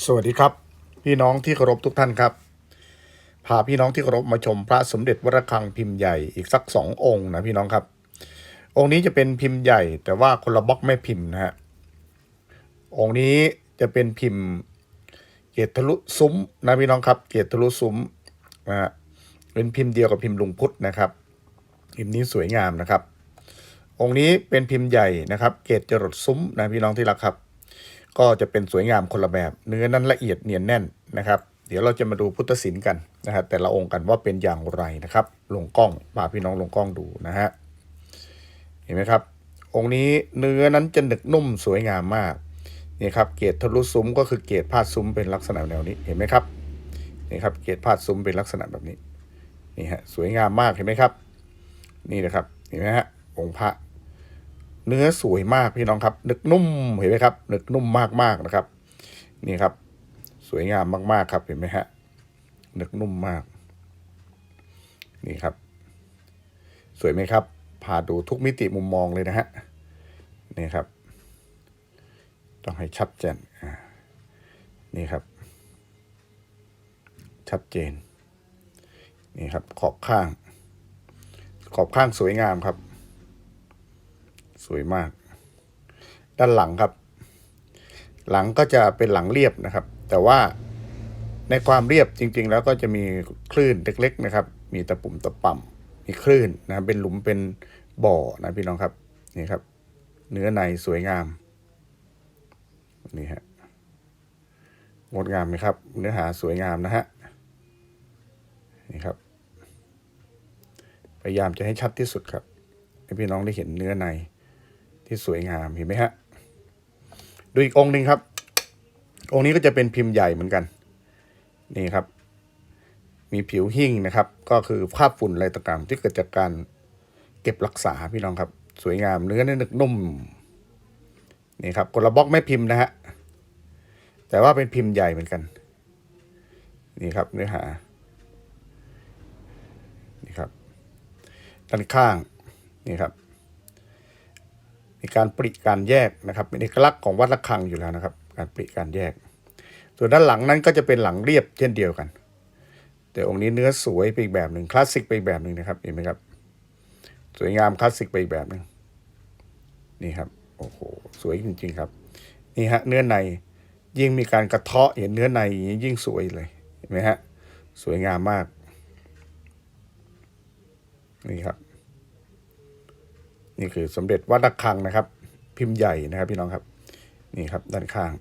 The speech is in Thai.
สวัสดีครับ พี่น้องที่เคารพทุกท่านครับ พาพี่น้องที่เคารพมาชมพระสมเด็จวรคังพิมพ์ใหญ่อีกสักสององค์นะพี่น้องครับ องค์นี้จะเป็นพิมพ์ใหญ่ แต่ว่าคนละบล็อกแม่พิมพ์นะฮะองค์นี้จะเป็นพิมพ์เกตทะลุซุ้มนะพี่น้องครับ เกตทะลุซุ้มนะฮะเป็นพิมพ์เดียวกับพิมพ์ลุงพุทธนะครับ พิมพ์นี้สวยงามนะครับ องค์นี้เป็นพิมพ์ใหญ่นะครับ เกตจรดซุ้มนะพี่น้องที่รักครับ ก็จะเป็นสวยงามคนละแบบ เนื้อนั้นละเอียดเนียนแน่นนะครับ เดี๋ยวเราจะมาดูพุทธศิลป์กันนะฮะแต่ละองค์กันว่าเป็นอย่างไรนะครับ ลงกล้องพาพี่น้องลงกล้องดูนะฮะเห็นไหมครับ องค์นี้เนื้อนั้นจะหนึกนุ่มสวยงามมากนี่ครับเกตทะลุซุ้มก็คือเกตพาดซุ้มเป็นลักษณะแนวนี้เห็นไหมครับนี่ครับเกตพาดซุ้มเป็นลักษณะแบบนี้นี่ฮะสวยงามมากเห็นไหมครับ นี่นะครับเห็นไหมฮะองค์พระ เนื้อสวยมากพี่น้องครับนึกนุ่มเห็นไหมครับนึกนุ่มมากๆนะครับ นี่ครับ สวยงามมากๆครับเห็นไหมฮะนึกนุ่มมาก นี่ครับ สวยไหมครับพาดูทุกมิติมุมมองเลยนะฮะนี่ครับ ต้องให้ชัดเจนนี่ครับ ชัดเจน นี่ครับขอบข้าง ขอบข้างสวยงามครับ สวยมาก ด้านหลังครับ หลังก็จะเป็นหลังเรียบนะครับ แต่ว่าในความเรียบจริง ๆ แล้วก็จะมีคลื่นเล็ก ๆ นะครับ มีตะปุ่มตะป่ำมีคลื่นนะเป็นหลุมเป็นบ่อนะพี่น้องครับนี่ครับ เนื้อในสวยงามนี่ฮะงดงามไหมครับ เนื้อหาสวยงามนะฮะนี่ครับ พยายามจะให้ชัดที่สุดครับ ให้พี่น้องได้เห็นเนื้อใน ที่สวยงามเห็นไหมฮะดูอีกองค์หนึ่งครับ องค์นี้ก็จะเป็นพิมพ์ใหญ่เหมือนกัน นี่ครับ มีผิวหิ้งนะครับ ก็คือภาพฝุ่นอะไรต่างๆที่เกิดจากการเก็บรักษาพี่น้องครับ สวยงามเนื้อเนี่ยนึกนุ่มนี่ครับคนละบล็อกแม่พิมพ์นะฮะแต่ว่าเป็นพิมพ์ใหญ่เหมือนกัน นี่ครับเนื้อหานี่ครับด้านข้างนี่ครับ มีการปริการแยกนะครับเป็นเอกลักษณ์ของวัดระฆังอยู่แล้วนะครับ การปริการแยก ส่วนด้านหลังนั้นก็จะเป็นหลังเรียบเช่นเดียวกัน แต่องค์นี้เนื้อสวยไปอีกแบบหนึ่งคลาสสิกไปอีกแบบหนึ่งนะครับเห็นไหมครับ สวยงามคลาสสิกไปอีกแบบหนึ่งนี่ครับโอ้โหสวยจริง ๆครับนี่ฮะเนื้อในยิ่งมีการกระเทาะเห็นเนื้อในอย่างนี้ยิ่งสวยเลยเห็นไหมฮะสวยงามมากนี่ครับ นี่คือสมเด็จวัดระฆังนะครับ พิมพ์ใหญ่นะครับพี่น้องครับ นี่ครับด้านข้าง